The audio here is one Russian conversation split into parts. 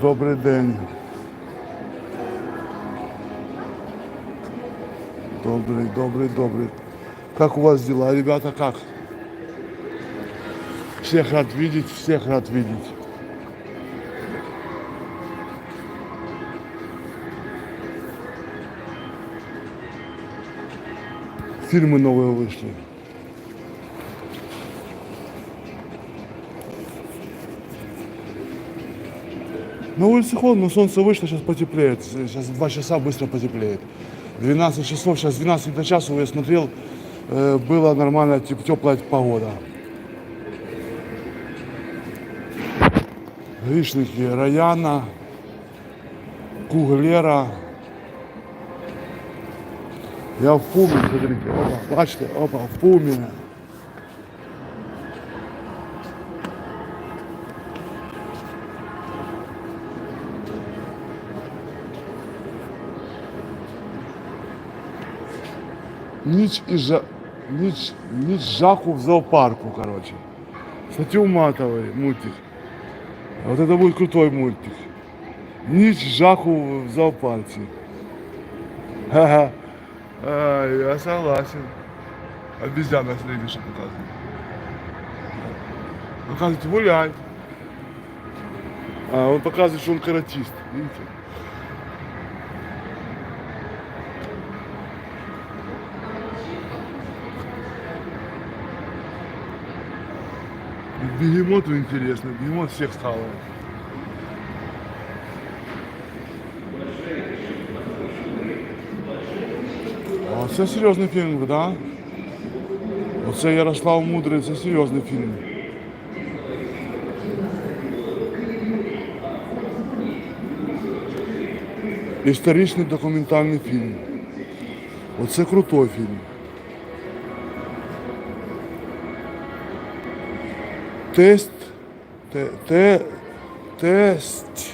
Добрий день. Добрый, добрый, добрый. Как у вас дела, ребята, как? Всех рад видеть, всех рад видеть. Фильмы новые вышли. На улице холодно, но солнце вышло, сейчас потеплеет. Сейчас два часа быстро потеплеет. 12 часов, сейчас 12 до часу я смотрел, э, была нормальная теп- теплая погода. Гришники Раяна, Куглера. Я в пуме, смотрите, опа, бачите, опа, в пуме. Ніч і жа... ніч, ніч жаху в зоопарку, короче. Кстати, уматовый мультик. Вот это будет крутой мультик. Ніч жаху в зоопарке. Ха-ха. А, я согласен. Обезьяна смотрите, что показывает. Показывает гулять. А, он показывает, что он каратист. Видите? Бегемоту интересно, бегемот всех стал. А це серйозний фільм, да? Оце Ярослав Мудрий, це серйозний фільм. Історичний документальний фільм. Оце крутой фільм. Тест, те, те, тест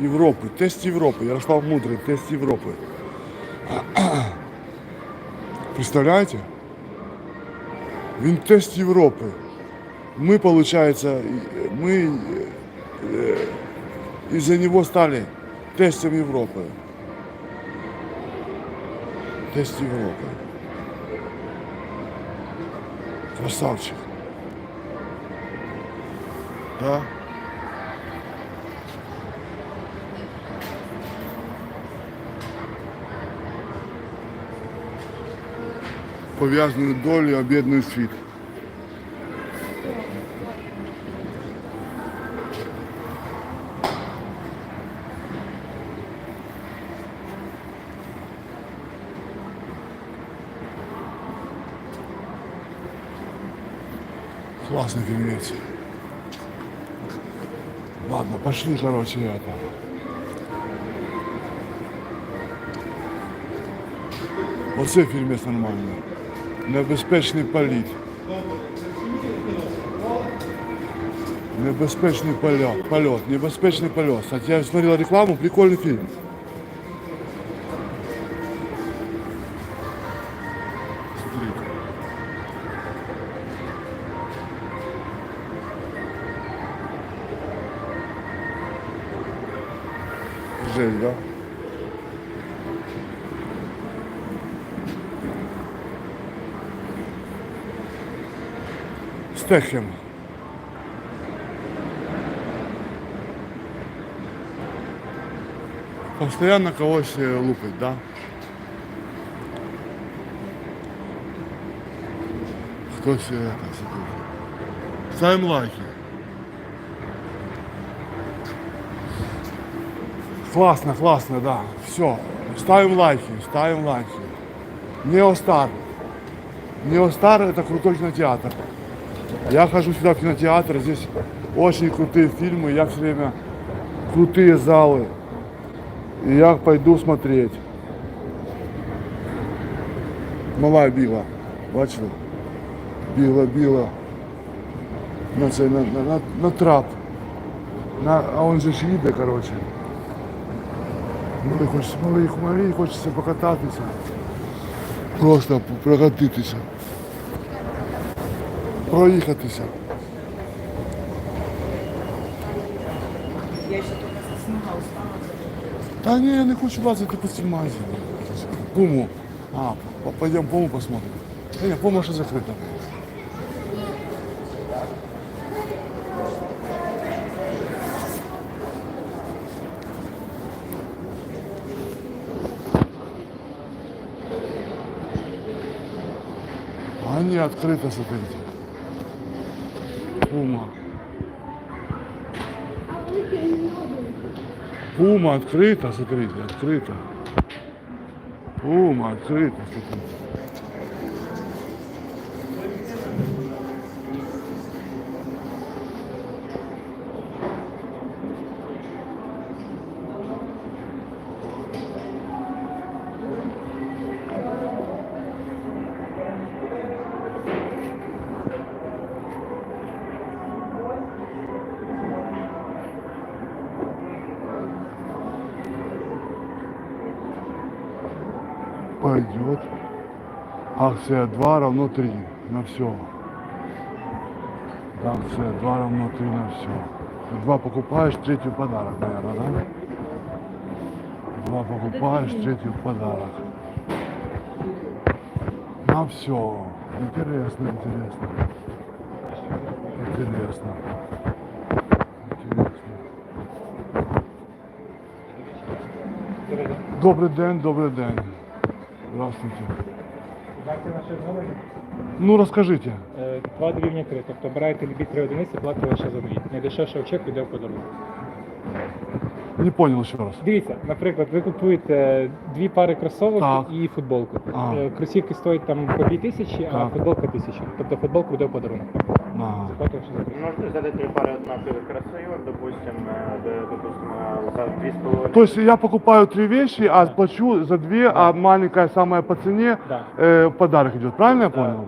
Європи, тест Європи, Ярослав Мудрий, тест Європи. Представляете? Він тест Європи. Мы, получается, мы э, из-за него стали тестом Европы. Тест Европы. Красавчик. Да? Пов'язані долі, об'єднує світ. Классный фильмец. Ладно, пошли, короче, это. Оце фільмець нормальний. Небезпечний політ. Небезпечний польот. Полет. Небезпечний полет. Кстати, я смотрел рекламу, прикольный фильм. Жесть, да? Стехем. Постоянно кого-то лупить, да? Кто все это? Ставим лайки. Классно, классно, да. Все. Ставим лайки, ставим лайки. Неостар. Неостар это крутой кинотеатр. Я хожу сюда в кинотеатр, здесь очень крутые фильмы, я все время крутые залы. И я пойду смотреть. Мала біла, бачили? Біла, біла. На, це, на, на, на, на трап. На, а он же ж їде, короче. Малий хочеться, малий, малий хочеться покататися. Просто прокатитися. Проїхатися. Я только со снимаю. Та ні, я не хочу лазити по цим магазинам. Пуму. А, по- пойдем Пуму посмотрим. Ні, Пума ще закрита. Открыто, смотрите. Пума. Пума открыта, смотрите, открыта. Пума открыта, смотрите. Пойдет. Акция 2 равно 3 на все. Акция 2 равно 3 на все. Два покупаешь, третий в подарок, наверное, да? Два покупаешь, третий в подарок. На все. Интересно, интересно. Интересно. Интересно. Добрий день, добрий день. Здравствуйте. Бачите наші номери? Ну розкажите. Е, Два дорівня три. Тобто обираєте любі три одиниці, платите лише за дві. Найдешевший чек йде в подарунок. Не понял ще раз. Дивіться, наприклад, ви купуєте дві пари кросовок Так. і футболку. А. Е, Кросівки стоять там по дві тисячі, а Так. футболка тисячу. Тобто футболку йде в подарунок. Ага. Можете взяти три пари однакових красивих, допустим, допустимо, за дві з половиною. То есть я покупаю три вещи, а плачу за две, а маленькая самая по цене Да. э, подарок идет. Правильно я понял?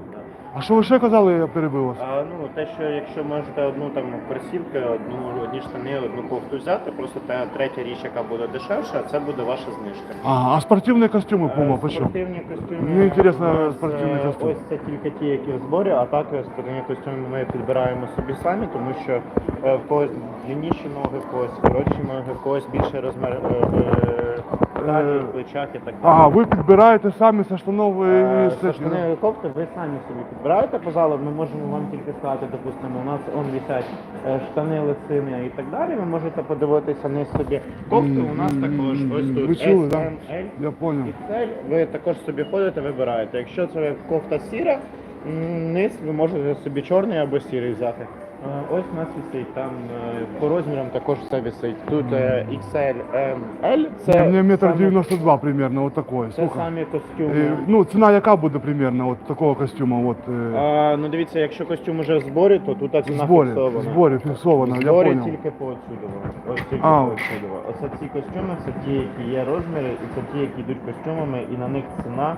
А що ви ще казали, я перебив вас? А, ну, те, що якщо можете одну там кросівки, одну, одні штани, одну кофту взяти, просто та третя річ, яка буде дешевша, це буде ваша знижка. Ага, а спортивні костюми Е, Puma почем? Спортивні костюми. Мені у нас, е, костюм. Ось це тільки ті, які в зборі, а так е, спортивні костюми ми підбираємо собі самі, тому що е, в когось длинніші ноги, в когось коротші ноги, в когось більший розмір е, талії, в плечах і так далі. Ага, ви підбираєте самі со штанов Е, і Со з цих, штани кофти ви самі собі підбираєте по залу. Ми можемо вам тільки сказати, допустимо, у нас он висять е, штани, лисини і так далі. Ви можете подивитися низ собі кофти. У нас також ось тут Ви чули, S, да? M, L. Я понял. XL. Ви також собі ходите, вибираєте. Якщо це кофта сіра, м, низ ви можете собі чорний або сірий взяти. Ось у нас висить, там е, по розмірам також все висить. Тут е, XL, L. Це У мене метр саме- 92 примерно, от такой. Це Слухай. самі костюми. Е, Ну, ціна яка буде примерно от такого костюма? От, е, А, ну дивіться, якщо костюм уже в зборі, то тут в ціна зборі, фіксована. зборі фіксовано, я зборі понял. тільки по отсюдово. Ось тільки А. по отсюдово. Оце ці костюми, це ті, які є розміри, і це ті, які йдуть костюмами, і на них ціна,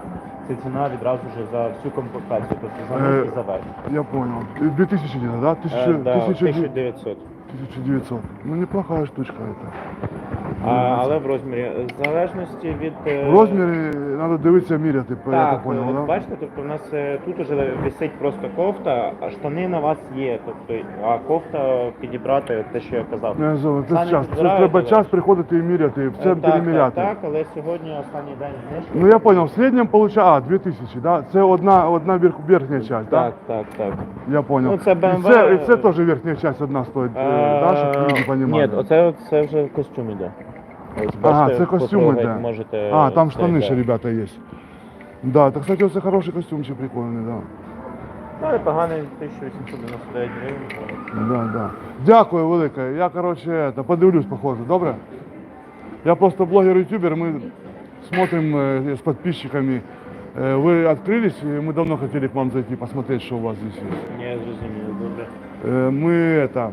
це ціна відразу вже за всю комплектацію, тобто за Е, низ і за верх. Я понял. 2000 где-то, да? Е, 1000, да, 1000, 1900. 1900. Ну, неплохая штучка это. А, але в розмірі, в залежності від... е, В розмірі треба дивитися міряти, я Так, так понял, от да? бачите, тобто в нас е, тут уже висить просто кофта, а штани на вас є. Тобто, а кофта підібрати те, що я казав. Не, зо- Це Самі час. Це треба да? час приходити і міряти, в Е, центрі так, міряти. Так, так, але сьогодні останній день знижки. Ну я понял, в середньому получає, а, 2000, да? Це одна, одна верх, верхня часть, Так, так, так. Я понял. Ну, це І BMW, це, і це теж верхня часть одна стоїть, е, да, щоб люди Ні, розуміли? оце це вже костюм іде. Ось, Ага, бачите, це костюм потрогати іде. Можете, А, там це штани йде. ще, ребята, є. Да, так, кстати, це хороший костюмчик прикольний, да. Ну, і поганий 1899 гривень. Да, да. Дякую велике. Я, короче, это, подивлюсь, похоже, добре? Я просто блогер-ютубер, мы смотрим э, с подписчиками. Э, вы открылись, и мы давно хотели к вам зайти, посмотреть, что у вас здесь есть. Ні, зрозуміло, добре. Э, мы это...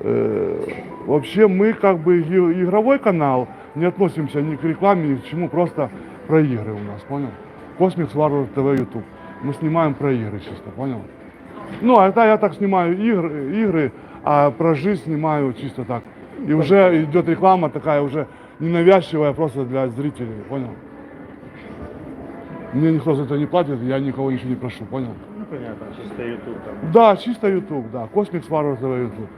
э, вообще мы как бы игровой канал, не относимся ни к рекламе, ни к чему, просто про игры у нас, понял? Космикс Варвар ТВ Ютуб. Мы снимаем про игры чисто, понял? Ну, а это я так снимаю игры, игры, а про жизнь снимаю чисто так. И уже идет реклама такая уже ненавязчивая просто для зрителей, понял? Мне никто за это не платит, я никого ничего не прошу, понял? Ну, понятно, чисто YouTube там. Да, чисто YouTube, да. Космикс Варвар ТВ Ютуб.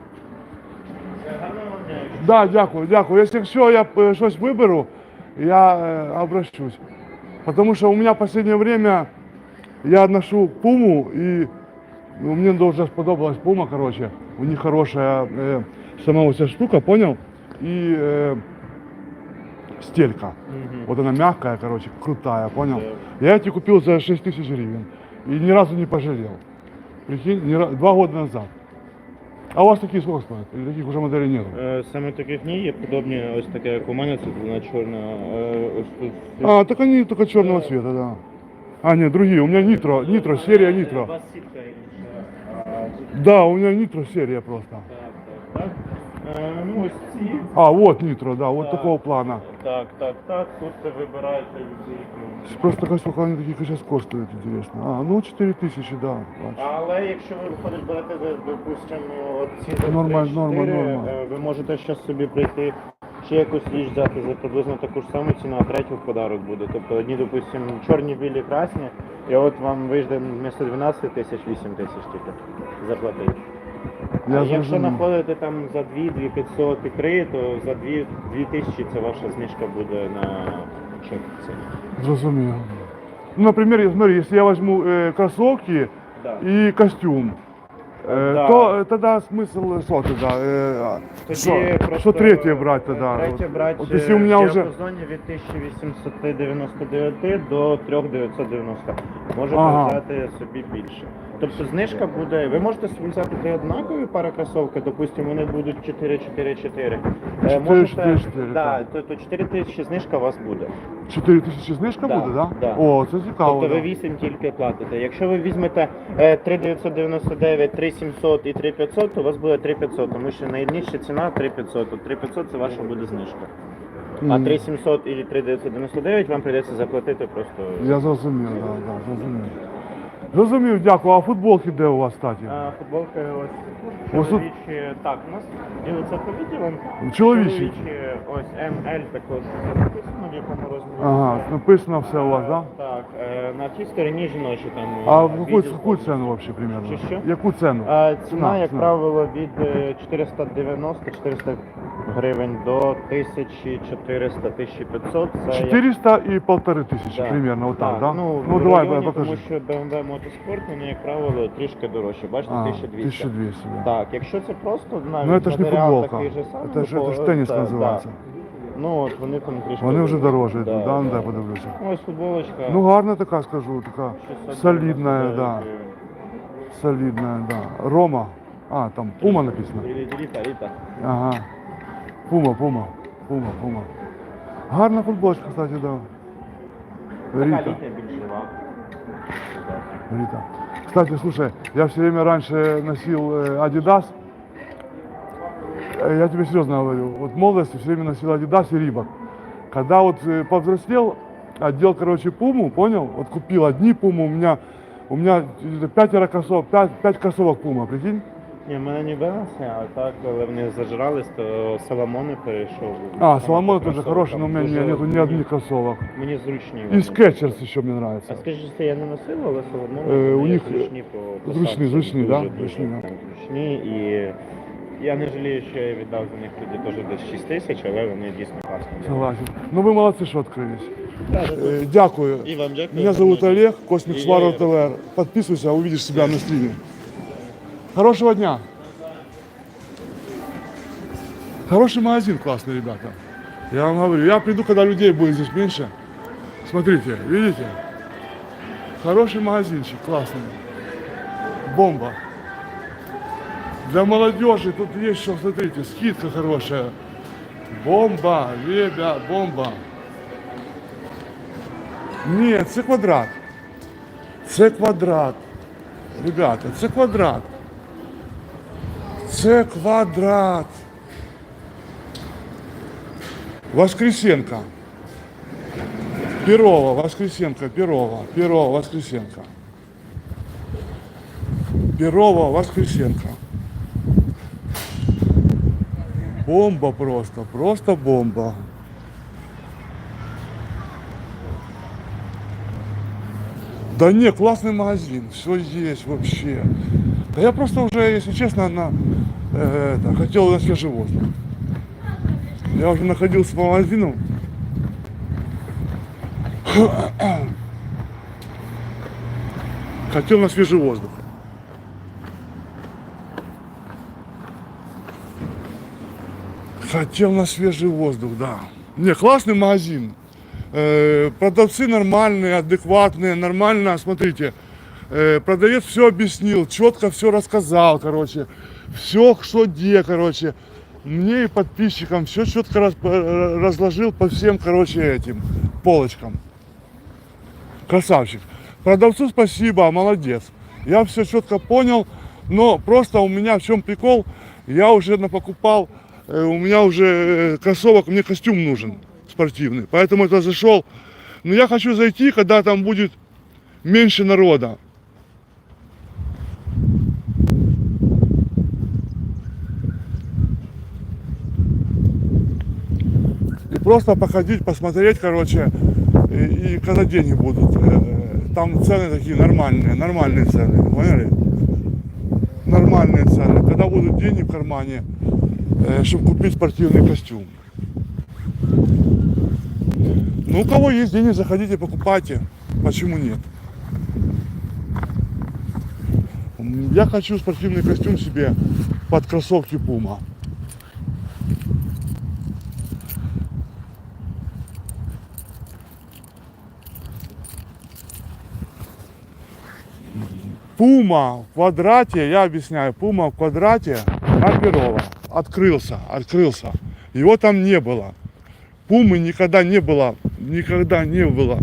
Да, дякую, дякую. Якщо що, я е, щось виберу, я е, обращусь. Потому что у меня в последнее время я ношу пуму, и ну, мне дуже сподобалась пума, короче. У них хорошая э, сама вот эта штука, понял? И э, стелька. Мгм. Вот она мягкая, короче, крутая, понял? Я эти купил за 6 тысяч гривен. И ни разу не пожалел. Прикинь, ни два года назад. А у вас такие сколько стоят? Или таких уже моделей нету? Е, Саме таких ні, є подобні, ось таке, як у мене, це вона чорна. е, Ось тут. А, так они только черного цвета, да. А, нет, другие. У меня нитро, нитро, серия У нитро. вас сітка інша. а, тут Да, у меня нитро серия просто. Так, так, так. Е, Ну, ось ці. А, вот нитро, да, вот Да. такого плана. Так, так, так. Тут ви вибираєте від Просто такая сколько они такие сейчас коштуют, интересно. А, ну 4 тысячи, да. бачу. Але якщо ви виходить берете, ви, допустимо, ці за Нормаль, 3-4, норма, норма. е, ви можете зараз собі прийти ще якусь річ взяти за приблизно таку ж саму ціну, а третю в подарок буде. Тобто одні, допустимо, чорні, білі, красні, і от вам вийде вмісто 12 тисяч 8 тисяч тільки заплатити. Я а якщо зрозумів. знаходите там за 2, 2 500 і 3, то за 2, 2 тисячі це ваша знижка буде на чек. Це. Зрозумел. Ну, например, смотри, если я возьму э, кроссовки Да. и костюм, э, Да. то э, тогда смысл что тогда? Э, а, Тоді что, просто, что третье брать тогда? Третє Вот- брати вот если у меня в уже... діапазоні від 1899 до 3990. Можете Ага. взяти собі більше. Тобто знижка буде. Ви можете собі взяти три однакові пари кросовки, допустимо, вони будуть 4-4-4. Е, 4-4-4, да, так. то, то 4 тисячі знижка у вас буде. 4 тисячі знижка Да, буде, да? да. О, це цікаво. Тобто ви да. 8 тільки платите. Якщо ви візьмете е, 3999, 3700 і 3500, то у вас буде 3500, тому що найнижча ціна 3500. От 3500 це ваша буде знижка. А Мгм. 3700 і 3999 вам прийдеться заплатити просто. Я зрозумів, да, да, зрозумів. Зрозумів, дякую. А футболки де у вас, кстати? А, футболки ось Ось тут- чоловічі. Так, у нас ділиться по відділам. Чоловічі. ось МЛ також це написано в якому розмірі. Ага, написано все у вас, да? Так, е, на тій стороні жіночі там. А е, в яку, відділ яку ціну вообще примерно? Чи що? Яку ціну? А, ціна, як правило, від е, 490-400 гривень до 1400-1500. Це як- 400 і полтори тисячі Да. примерно, отак, да? Ну, ну в давай, районі, покажи. Тому що BMW Motorsport, вони, як правило, трішки дорожче. Бачите, А, 1200. 1200, да. Так, якщо це просто навіть Ну це ж не матеріал футболка, такий же самий, це ж, ну, це ж теніс да, називається. да. Ну от вони там трішки. Вони вже дорожчі. Да, да, ну да. подивлюся. Ось футболочка. Ну гарна така, скажу, така 699 солідна, да. гривень. Солідна, да. Рома. А, там Пума написано. Ріта, Ріта. Ага. Пума, Пума, Пума, Пума. Гарна футболочка, кстати, да. Така Рита, літня більш жива. Кстати, слушай, я все время раньше носил э, Adidas. Э, Я тебе серьезно говорю, вот в молодости все время носил Adidas и Рибок. Когда вот э, повзрослел, одел, короче, Пуму, понял? Вот купил одни Пуму, у меня, у меня пятеро кроссовок, пять, пять кроссовок Пума, прикинь? Ні, в мене не Бенеси, а так, коли вони зажрались, то Соломони перейшов. А, Саме Соломон по тоже кросовкам. хороший, но у меня Дуже нету ни мені- одних кроссовок. Мені зручні. И вони. Скетчерс еще мне А нравится. скажіть, що я не носив, але Соломони Е, у вони них, зручні по по зручні, санкціям. зручні, Дуже, да? дуже Зручні, да. прям зручні. І я не жалію, що я віддав за них тоді теж десь 6 тисяч, але вони дійсно класні. Согласен. Ну вы молодцы, что открылись. Так, так, Э, Дякую. І вам дякую. Меня зовут гарного Олег, Космик И Сваров я- ТВР. Подписывайся, увидишь себя на стриме. Хорошего дня. Хороший магазин классный, ребята. Я вам говорю, я приду, когда людей будет здесь меньше. Смотрите, видите? Хороший магазинчик, классный. Бомба. Для молодежи тут есть что, смотрите, скидка хорошая. Бомба, ребят, бомба. Ні, це квадрат. Це квадрат. Ребята, це квадрат. Це квадрат. Воскресенка. Перова, Воскресенка, Перова, Перова, Воскресенка. Перова, Воскресенка. Бомба просто, просто бомба. Да не, классный магазин, все есть вообще. Да я просто уже, если честно, на, э, это, хотел свежий воздух. Я уже находился по магазину. Хотел на свежий воздух. Хотел на свежий воздух, да. Не, классный магазин. Э, продавцы нормальные, адекватные, нормально, смотрите. Э, продавец все объяснил, четко все рассказал, короче. Все, что где, короче. Мне и подписчикам все четко раз- э, разложил по всем, короче, этим полочкам. Красавчик. Продавцу спасибо, молодец. Я все четко понял, но просто у меня в чем прикол, я уже напокупал, э, у меня уже э, кроссовок, мне костюм нужен спортивный, поэтому это зашел. Но я хочу зайти, когда там будет меньше народа. Просто походить, посмотреть, короче, и, и когда деньги будут. э, Там цены такие нормальные, нормальные цены, поняли? Нормальные цены. Когда будут деньги в кармане, чтобы купить спортивный костюм. Ну, у кого есть деньги, заходите, покупайте. Почему нет? Я хочу спортивный костюм себе под кроссовки Puma. Пума в квадрате, я объясняю, пума в квадрате на Перова открылся, открылся. Его там не было. Пумы никогда не было, никогда не было.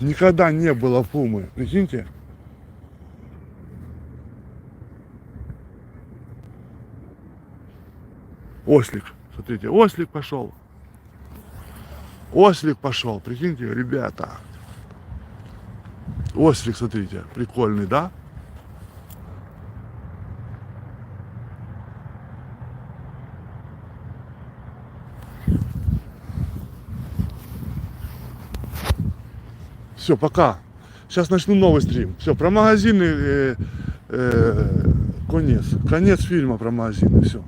Никогда не было пумы, прикиньте. Ослик, смотрите, ослик пошел. Ослик пошел, прикиньте, ребята. Ослик, смотрите, прикольный, да? Все, пока. Сейчас начну новый стрим. Все, про магазины э, э, конец. Конец фильма про магазины. Все.